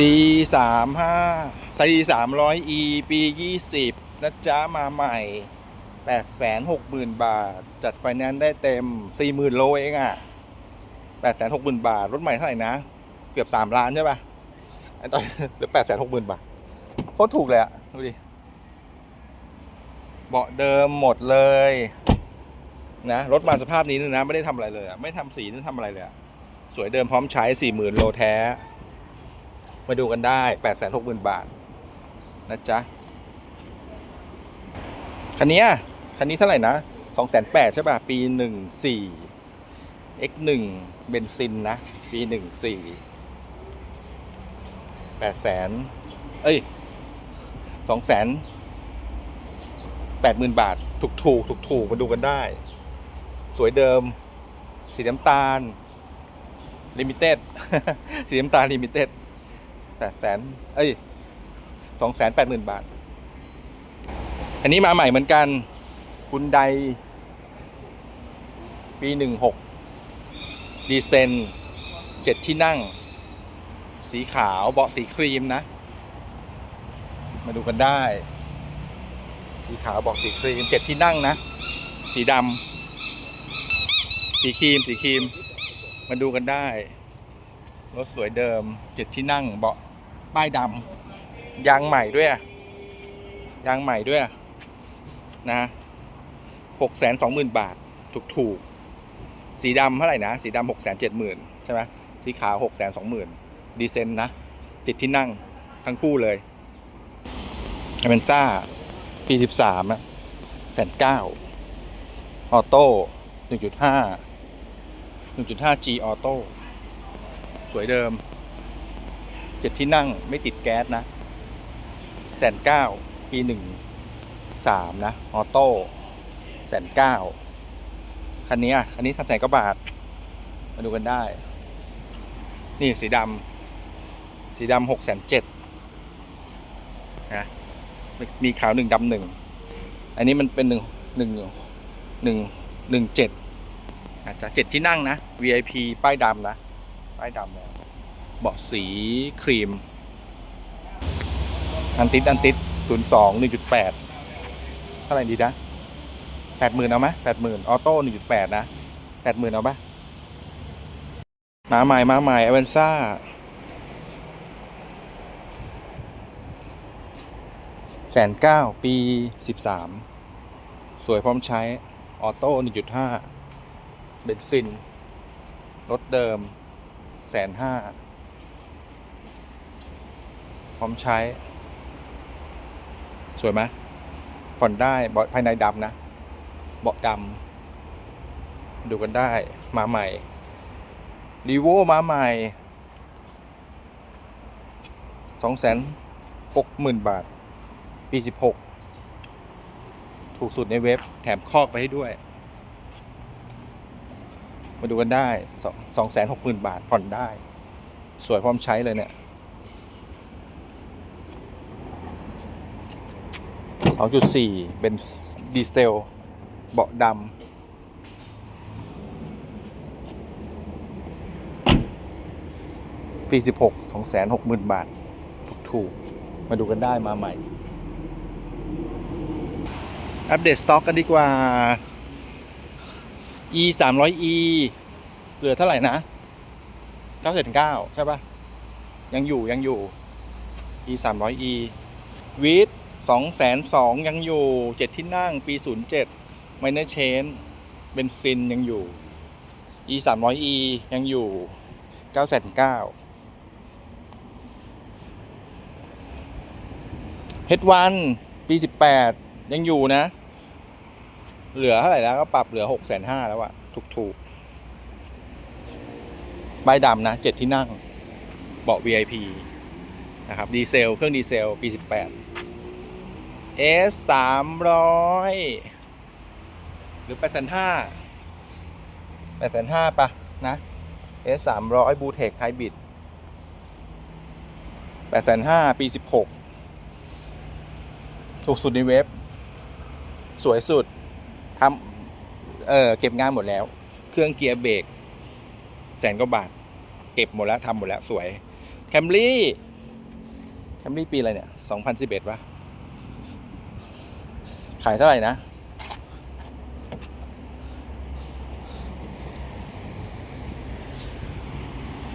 ซีสามห้าซีสามร้อยอีปียี่สิบนะจ๊ะมาใหม่แปดแสนหกหมื่นบาท จัดไฟแนนซ์ได้เต็มสี่หมื่นโลเองอะแปดแสนหกหมื่นบาท รถใหม่เท่าไหร่นะ เกือบสามล้านใช่ป่ะไอตอนเหลือแปดแสนหกหมื่นบาทโคตรถูกเลยอะ ดูดิ เบาะเดิมหมดเลย นะ รถมาสภาพนี้เลยนะ ไม่ได้ทำอะไรเลยอะไม่ทำสีไม่ทำอะไรเลยอะสวยเดิมพร้อมใช้สี่หมื่นโลแท้ มาดูกันได้แปดแสนหกหมื่นบาท นะจ๊ะ คันนี้คันนี้เท่าไหร่นะสองแสนแปดใช่ป่ะ ปีหนึ่งสี่ x หนึ่งเบนซินนะ ปีหนึ่งสี่แปดแสนเอ้ยสองแสนแปดหมื่นบาท ถูกถูกถูกถูกมาดูกันได้ สวยเดิม สีน้ำตาลลิมิเต็ดสีน้ำตาลลิมิเต็ด แปดแสนเอ้ยสองแสนแปดหมื่นบาท อันนี้มาใหม่เหมือนกันคุณไดปีหนึ่งหกดีเซนเจ็ดที่นั่ง สีขาวเบาะสีครีมนะ มาดูกันได้ สีขาวเบาะสีครีมเจ็ดที่นั่งนะ สีดำสีครีม สีครีม มาดูกันได้รถสวยเดิมเจ็ดที่นั่งเบาะ ป้ายดำยางใหม่ด้วยยางใหม่ด้วยนะหกแสนสองหมื่นบาท ถูกถูกสีดำเท่าไหร่นะ สีดำหกแสนเจ็ดหมื่นใช่ไหมสีขาวหกแสนสองหมื่นดีเซนนะ ติดที่นั่งทั้งคู่เลยอเมนซ่าปีสิบสามอะแสนเก้าออโต้หนึ่งจุดห้าหนึ่งจุดห้า G ออโต้สวยเดิม เจ็ดที่นั่งไม่ติดแก๊สนะแสนเก้าปีหนึ่งสามนะ ออโต้แสนเก้าคันนี้อะอันนี้สามแสนกว่าบาท มาดูกันได้ นี่สีดำสีดำหกแสนเจ็ดนะมีขาวหนึ่งดำหนึ่งอันนี้มันเป็นหนึ่งหนึ่งหนึ่งหนึ่งเจ็ดอาจจะเจ็ดที่นั่งนะ VIP ป้ายดำนะ ป้ายดำเลย เบาะสีครีม อันติดอันติดศูนย์สองหนึ่งจุดแปดเท่าไหร่ดีนะแปดหมื่นเอาไหมแปดหมื่นออโต้หนึ่งจุดแปดนะแปดหมื่นเอาปะมาใหม่มาใหม่อเวนซ่าแสนเก้าปีสิบสามสวยพร้อมใช้ ออโต้หนึ่งจุดห้าเบนซิน รถเดิมแสนห้า พร้อมใช้ สวยไหมผ่อนได้เบาะภายในดำนะ เบาะดำดูกันได้มาใหม่รีโวมาใหม่สองแสนหกหมื่นบาท ปีสิบหกถูกสุดในเว็บแถมคอกไปให้ด้วย มาดูกันได้สองแสนหกหมื่นบาทผ่อนได้ สวยพร้อมใช้เลยเนี่ย 2.4 เป็นดีเซล เบาะดำปี 16 260,000 บาท ถูกๆ มาดูกันได้มาใหม่ อัปเดตสต็อกกันดีกว่า e 300 e เหลือเท่าไหร่นะ9.9ใช่ปะยังอยู่ยังอยู่ e 300 e วิท องแสนสองยังอยู่เจ็ดที่นั่ง ปีศูนย์เจ็ดไมเนอร์เชนเบนซินยังอยู่ e สามร้อย e ยังอยู่เก้าแสนเก้าเฮดวันปีสิบแปดยังอยู่นะ เหลือเท่าไหร่แล้วก็ปรับเหลือหกแสนห้าแล้วอะถูกถูกใบดำนะเจ็ดที่นั่ง เบาะ VIP นะครับ ดีเซล เครื่องดีเซล ปีสิบแปด S สามร้อยหรือแปดแสนห้าแปดแสนห้าปะนะ S สามร้อยบูเทคไฮบริดแปดแสนห้าปีสิบหกถูกสุดในเว็บ สวยสุดทำเออเก็บงานหมดแล้ว เครื่องเกียร์เบรกแสนกว่าบาท เก็บหมดแล้วทำหมดแล้วสวย แคมรี่ แคมรี่ปีอะไรเนี่ยสองพันสิบเอ็ดะ ขายเท่าไหร่นะ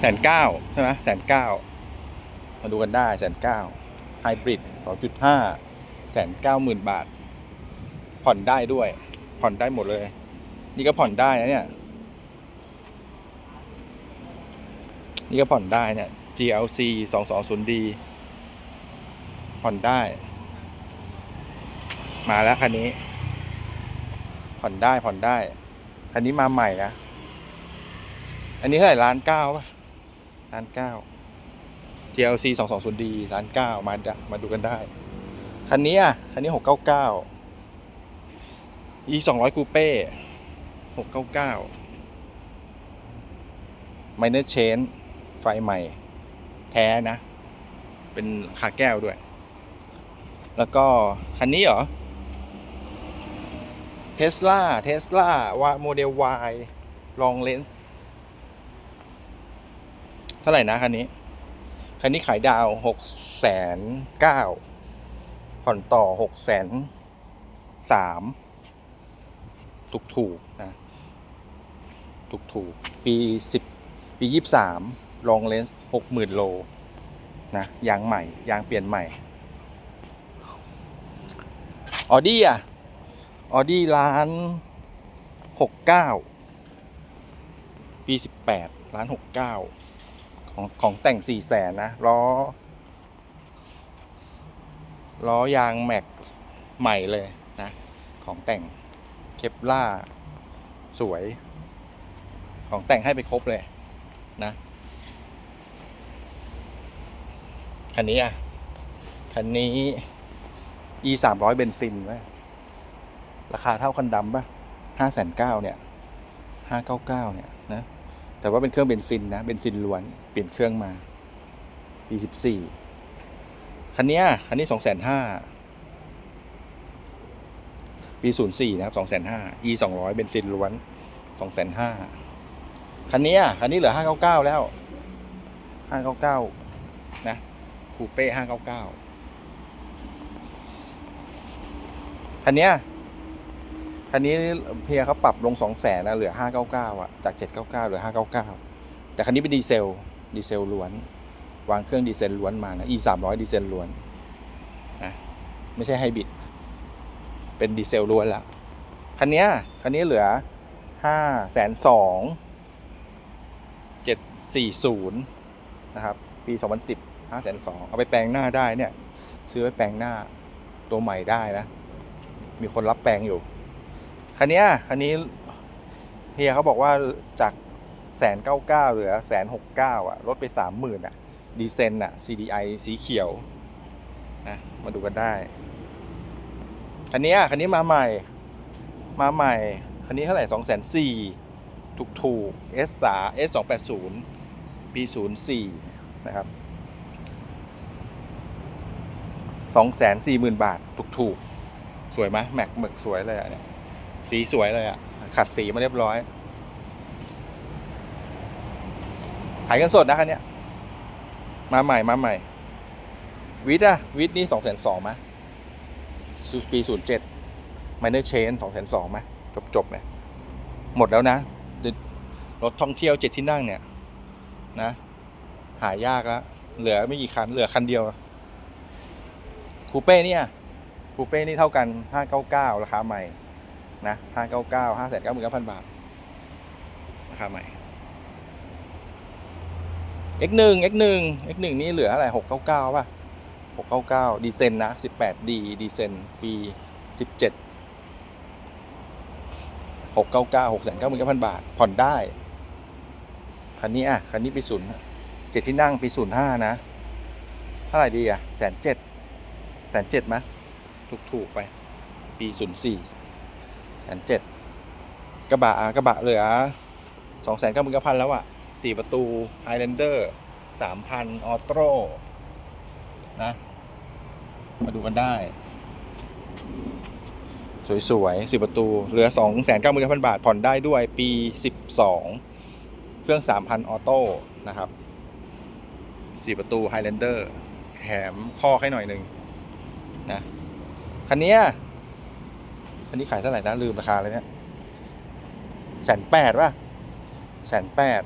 แสนเก้าใช่ไหมแสนเก้ามาดูกันได้แสนเก้าไฮบริดสองจุดห้าแสนเก้าหมื่นบาท ผ่อนได้ด้วย ผ่อนได้หมดเลย นี่ก็ผ่อนได้นะเนี่ย นี่ก็ผ่อนได้เนี่ย GLC 220D ผ่อนได้ มาแล้วคันนี้ ผ่อนได้ผ่อนได้ คันนี้มาใหม่นะ อันนี้เท่าไหร่ล้านเก้าป่ะล้านเก้า GLC 220D ล้านเก้ามาดมาดูกันได้ คันนี้อะ คันนี้699 E 200 Coupe 699 Minor Change ไฟใหม่ แท้นะ เป็นคาแก้วด้วย แล้วก็คันนี้เหรอ เทสลาเทสลาวาโมเดล Y ลองเลนส์เท่าไหร่นะคันนี้ คันนี้ขายดาวหกแสนเก้าผ่อนต่อหกแสนสามถูกถูกนะ ถูกถูกปีสิบปียี่สามลองเลนส์หกหมื่นโลนะยางใหม่ ยางเปลี่ยนใหม่ออดี้อะ ออดี้ร้านหกเก้าปีสิบแปดร้านหกเก้าของของแต่งสี่แสนนะล้อ ล้อยางแม็กใหม่เลยนะ ของแต่งเคปล่าสวย ของแต่งให้ไปครบเลยนะคันนี้อะ คันนี้ e สามร้อยเบนซินไหม ราคาเท่าคันดำป่ะห้าแสนเก้าเนี่ยห้าเก้าเก้าเนี่ยนะแต่ว่าเป็นเครื่องเบนซินนะเบนซินล้วนเปลี่ยนเครื่องมาปีสิบสี่คันเนี้ยคันนี้สองแสนห้าปีศูนย์สี่นะครับสองแสนห้า e สองร้อยเบนซินล้วนสองแสนห้าคันนี้คันนี้เหลือห้าเก้าเก้าแล้วห้าเก้าเก้านะคูเป้ห้าเก้าเก้าคันเนี้ย คันนี้เพียเขาปรับลงสองแสนนะเหลือห้าเก้าเก้าอะจากเจ็ดเก้าเก้าเหลือห้าเก้าเก้าแต่คันนี้เป็นดีเซลดีเซลล้วน วางเครื่องดีเซลล้วนมานะ e สามร้อยดีเซลล้วนนะไม่ใช่ไฮบริดเป็นดีเซลล้วนแล้วคันเนี้ยคันนี้เหลือห้าแสนสองเจ็ดสี่ศูนย์นะครับปีสองพันสิบห้าแสนสองเอาไปแปลงหน้าได้เนี่ย ซื้อไปแปลงหน้าตัวใหม่ได้นะ มีคนรับแปลงอยู่ คันนี้คันนี้เฮียเขาบอกว่าจากแสนเก้าเก้าเหลือแสนหกเก้าอะลดไปสามหมื่นอะดีเซนอะ CDI สีเขียวนะมาดูกันได้ คันนี้คันนี้มาใหม่ มาใหม่ คันนี้เท่าไหร่สองแสนสี่ถูกถูก S สา S สองแปดศูนย์ปีศูนย์สี่นะครับสองแสนสี่หมื่นบาท ถูกถูกสวยไหมแม็กหมึกสวยเลยอะเนี่ย สีสวยเลยอะ ขัดสีมาเรียบร้อย ขายกันสดนะคันเนี้ย มาใหม่มาใหม่ วิทย์อะวิทย์นี่สองแสนสองไหมปีศูนย์เจ็ดไมเนอร์เชนสองแสนสองไหมจบจบเนี่ยหมดแล้วนะ รถท่องเที่ยวเจ็ดที่นั่งเนี่ย นะ หายากแล้ว เหลือไม่กี่คัน เหลือคันเดียว คูเป้เนี่ย คูเป้นี่เท่ากันห้าเก้าเก้าราคาใหม่ นะห้าเก้าเก้าห้าแสนเก้าหมื่นเก้าพันบาทราคาใหม่ X1 X1 X1 นี่เหลืออะไรหกเก้าเก้าป่ะหกเก้าเก้าดีเซนนะสิบแปดดีดีเซนปีสิบเจ็ดหกเก้าเก้าหกแสนเก้าหมื่นเก้าพันบาท ผ่อนได้ คันนี้อะ คันนี้ปีศูนย์เจ็ดที่นั่งปีศูนย์ห้านะ เท่าไหร่ดีอะแสนเจ็ดแสนเจ็ดไหมถูกถูกๆไป ปีศูนย์สี่ นเจ็ดกระบะกระบะเหลือสองแสนเก้าหมื่นเก้าพันแล้วอะสี่ประตู Highlander สามพันออโต้นะ มาดูกันได้ สวยๆสี่ประตู เหลือสองแสนเก้าหมื่นเก้าพันบาท ผ่อนได้ด้วยปีสิบสองเครื่องสามพันออโต้นะครับสี่ประตู Highlander แถมข้อให้หน่อยหนึ่งนะคันนี้ ยคันนี้ขายเท่าไหร่นะลืมราคาเลยเนี่ยแสนแปดป่ะแสนแปด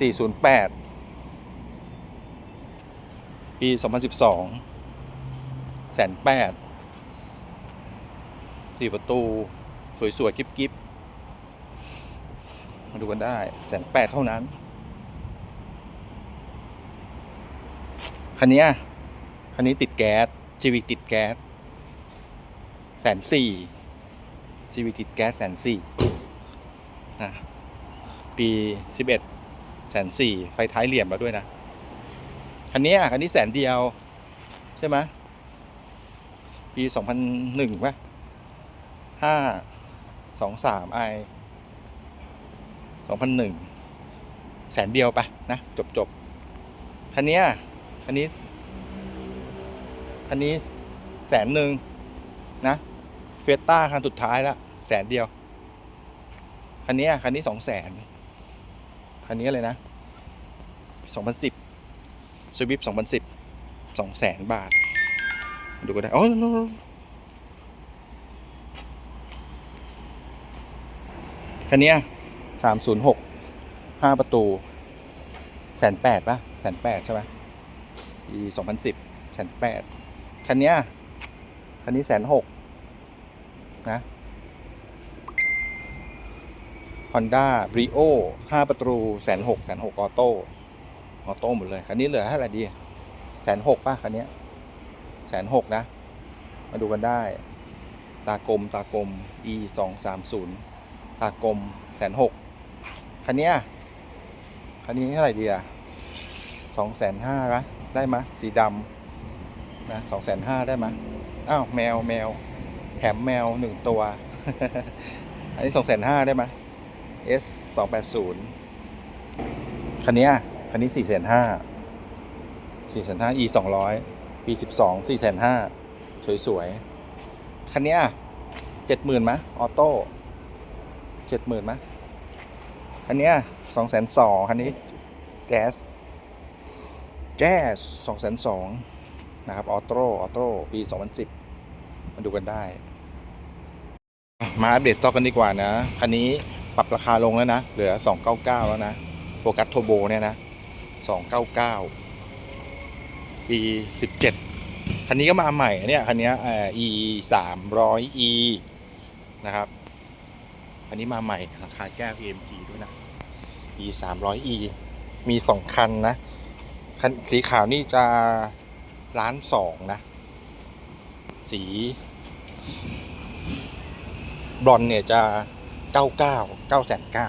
สี่ศูนย์แปดปีสองพันสิบสองแสนแปดสี่ประตู สวยๆกิ๊บๆมาดูกันได้แสนแปดเท่านั้น คันนี้คันนี้ติดแก๊สจีวีติดแก๊สแสนสี่ จีวีติดแก๊สแสนสี่นะปีสิบเอ็ดแสนสี่ไฟท้ายเหลี่ยมแล้วด้วยนะคันนี้คันนี้แสนเดียว ใช่ไหมปีสองพันหนึ่งป่ะห้าสองสามไอสองพันหนึ่งแสนเดียวไปนะจบจบคันนี้คันนี้คันนี้แสนหนึ่งนะ เฟสต้าคันสุดท้ายละแสนเดียว คันนี้คันนี้สองแสนคันนี้เลยนะสองพันสิบสวิฟสองพันสิบสองแสนบาท ดูก็ได้อ๋อคันนี้สามศูนย์หกห้าประตูแสนแปดป่ะแสนแปดใช่ไหมปีสองพันสิบแสนแปดคันนี้คันนี้แสนหก นะ Honda Brio ห้าประตูแสนหกแสนหกออโต้ออโต้หมดเลย คันนี้เหลือเท่าไหร่ดีแสนหกป่ะคันนี้แสนหกนะ มาดูกันได้ ตากลมตากลม e สองสามศูนย์ตากลมแสนหกคันนี้คันนี้เท่าไหร่ดีอะสองแสนห้าละได้ไหมสีดำนะสองแสนห้าได้ไหมอ้าวแมวแมว มแมวหนึ่งตัว อันนี้สองแสนห้าได้ไหม S สองแปดศูนย์คันนี้คันนี้สี่แสนห้าสี่แสนห้า E สองร้อยปีสิบสองสี่แสนห้าสวยๆ คันนี้เจ็ดหมื่นไหมยออโต้เจ็ดหมื่นไหมคันนี้สองแสนสองคันนี้แก๊สแจ๊สสองแสนสองนะครับ ออโต้ ออโต้ ปีสองพันสิบมาดูกันได้ มาอัปเดตสต็อกกันดีกว่านะ คันนี้ปรับราคาลงแล้วนะ เหลือ 299 แล้วนะโฟกัสโทโบเนี่ยนะ 299ปี17คันนี้ก็มาใหม่เนี่ยคันนี้เอ่อ e 300 e นะครับ อันนี้มาใหม่ราคาแก้ว EMG ด้วยนะ e 300 e มีสองคันนะ คันสีขาวนี่จะล้านสองนะ สี บรอนเนี่ยจะเก้าเก้าเก้าแสนเก้า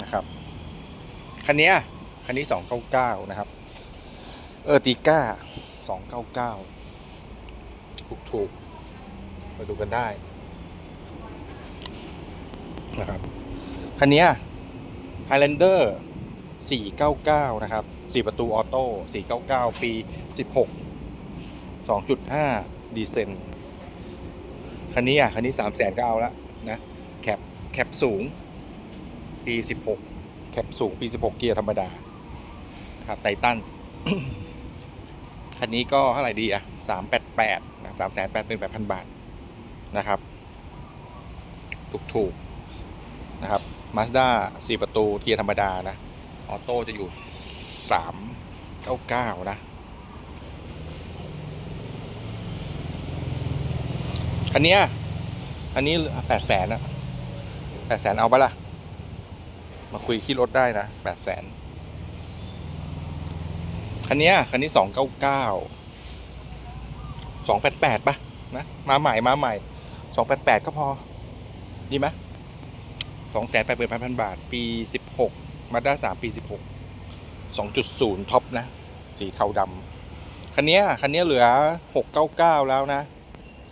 นะครับ คันนี้คันนี้สองเก้าเก้านะครับ เออติก้าสองเก้าเก้าถูกถูกมาดูกันได้นะครับคันนี้ Highlander 499 นะครับ 4 ประตูออโต้ 499 ปี 16 2.5 ดีเซน คันนี้อะคันนี้3 0 0แสนก็เอาละนะแคปแคปสูง ปี16แคปสูงปี16เกียร์ธรรมดาครับไททันคันนี้ก็เท่าไหร่ดีอะ388นะ3 8 8 8 0 0บาทนะครับ ถูกๆนะครับ Mazda 4ประตูเกียร์ธรรมดานะ ออโต้จะอยู่399นะ คันนี้อันนี้แปดแสนอะแปดแสนเอาปะล่ะ มาคุยที่รถได้นะแปดแสนคันนี้คันนี้สองเก้าเก้าสองแปดแปดปะนะมาใหม่มาใหม่สองแปดแปดก็พอ ดีไหมสองแสนแปดหมื่นพันบาท ปีสิบหกมาด้าสามปีสิบหกสองจุดศูนย์ท็อปนะ สีเทาดำคันนี้คันนี้เหลือหกเก้าเก้าแล้วนะ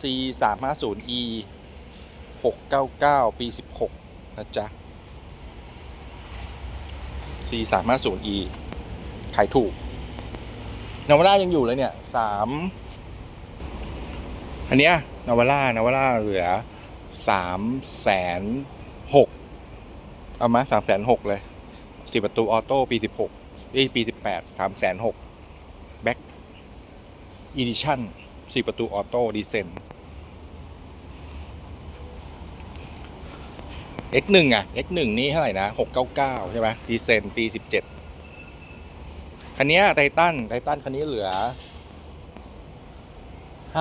C 3 5 0 E 699 ปี 16 นะจ๊ะ C 3 5 0 E ขายถูกนาวาร่ายังอยู่เลยเนี่ยสามอันเนี้ยนาวาร่านาวาร่าเหลือสามแสนหกเอามาสามแสนหกเลยสิบประตูออโต้ปีสิบหกปีสิบแปดสามแสนหกแบ็ค Edition สี่ประตูออโต้ดีเซน X1 อะ X1 นี่เท่าไหร่นะ 699 ใช่ไหมดีเซนปี 17 คันนี้ไททันไททันคันนี้เหลือ 599 5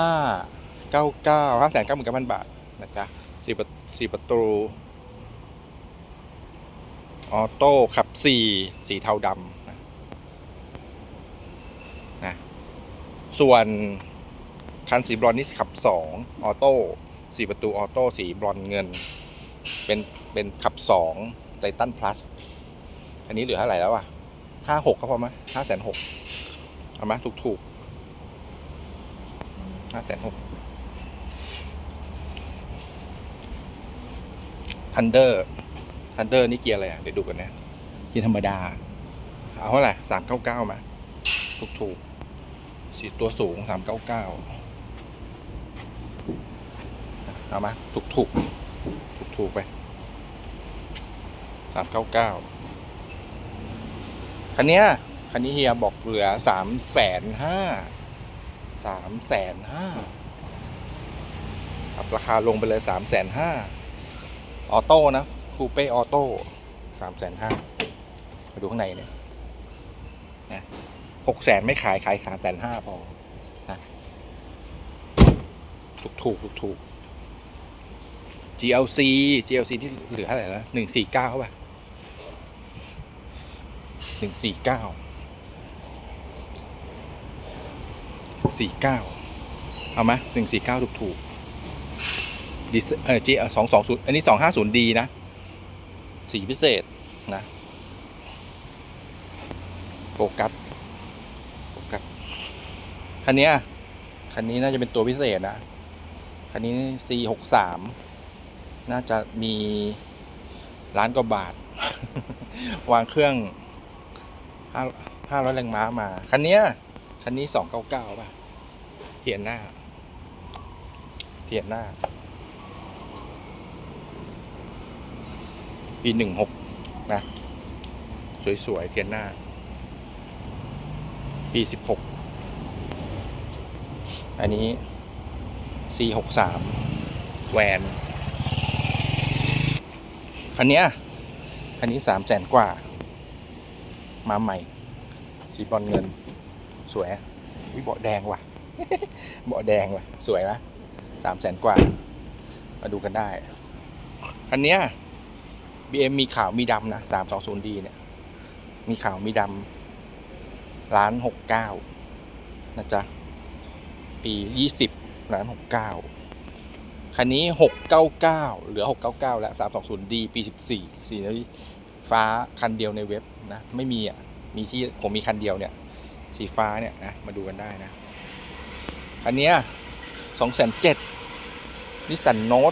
9 9 0 0 0 บาท นะจ๊ะสี่ประสี่ประตู ออโต้ขับ 4 สีเทาดำนะนะส่วนคันสีบรอนนี่ขับ 2 ออโต้สี่ประตูออโต้สีบรอนเงิน เป็น เป็นขับ2ไททันพลัสอันนี้เหลือเท่าไหร่แล้วอะห้าหกก็พอไหมห้าแสนหกเอาไหมถูกถูกห้าแสนหกทันเดอร์ทันเดอร์นี่เกียร์อะไรอะ เดี๋ยวดูกันนะเกียร์ธรรมดา เอาเท่าไหร่สามเก้าเก้ามาถูกถูกสี่ตัวสูงสามเก้าเก้าเอามาถูกถูกถูกถูกไป สามเก้าเก้าคันเนี้ยคันนี้เฮียบอกเหลือสามแสนห้าสามแสนห้าปรับราคาลงไปเลยสามแสนห้าออโต้นะคูเป้ออโต้สามแสนห้ามาดูข้างในเนี่ยนะหกแสนไม่ขายขายสามแสนห้าพอนะถูกถูกถูกถูก GLC GLC ที่เหลือเท่าไหร่แล้วหนึ่งสี่เก้าป่ะ หนึ่งสี่เก้าสี่เก้าเอาไหมหนึ่งสี่เก้าถูกถูกดิสเออ G สองสองศูนย์อันนี้สองห้าศูนย์ดีนะ สีพิเศษนะโฟกัสโฟกัสคันนี้คันนี้น่าจะเป็นตัวพิเศษนะ คันนี้ C หกสามน่าจะมีล้านกว่าบาท วางเครื่อง ห้าห้าร้อยแรงม้ามา คันเนี้ย คันนี้สองเก้าเก้าป่ะ เทียนหน้า เทียนหน้า ปีหนึ่งหกนะ สวย ๆ เทียนหน้า ปีสิบหก อันนี้ C หกสามแวน คันเนี้ย คันนี้สามแสนกว่า มาใหม่ สีบอลเงิน สวยวิเบาะแดงว่ะเบาะแดงว่ะ สวยนะสามแสนกว่า มาดูกันได้คันเนี้ย BM มีขาวมีดำนะสามสองศูนย์ดีเนี่ย มีขาวมีดำล้านหกเก้านะจ๊ะ ปียี่สิบล้านหกเก้าคันนี้ 699 เหลือ 699 แล้ว 320D ปี 14 สีนี้ฟ้าคันเดียวในเว็บ นะไม่มีอะมีที่ผมมีคันเดียวเนี่ย สีฟ้าเนี่ยนะมาดูกันได้นะอันเนี้ย207นิสสันโน้ต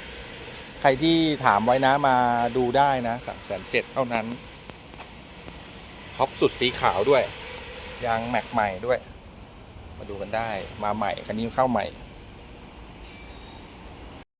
207ใครที่ถามไว้นะมาดูได้นะ307เท่านั้นท็อปสุดสีขาวด้วย ยางแม็กใหม่ด้วย มาดูกันได้มาใหม่คันนี้เข้าใหม่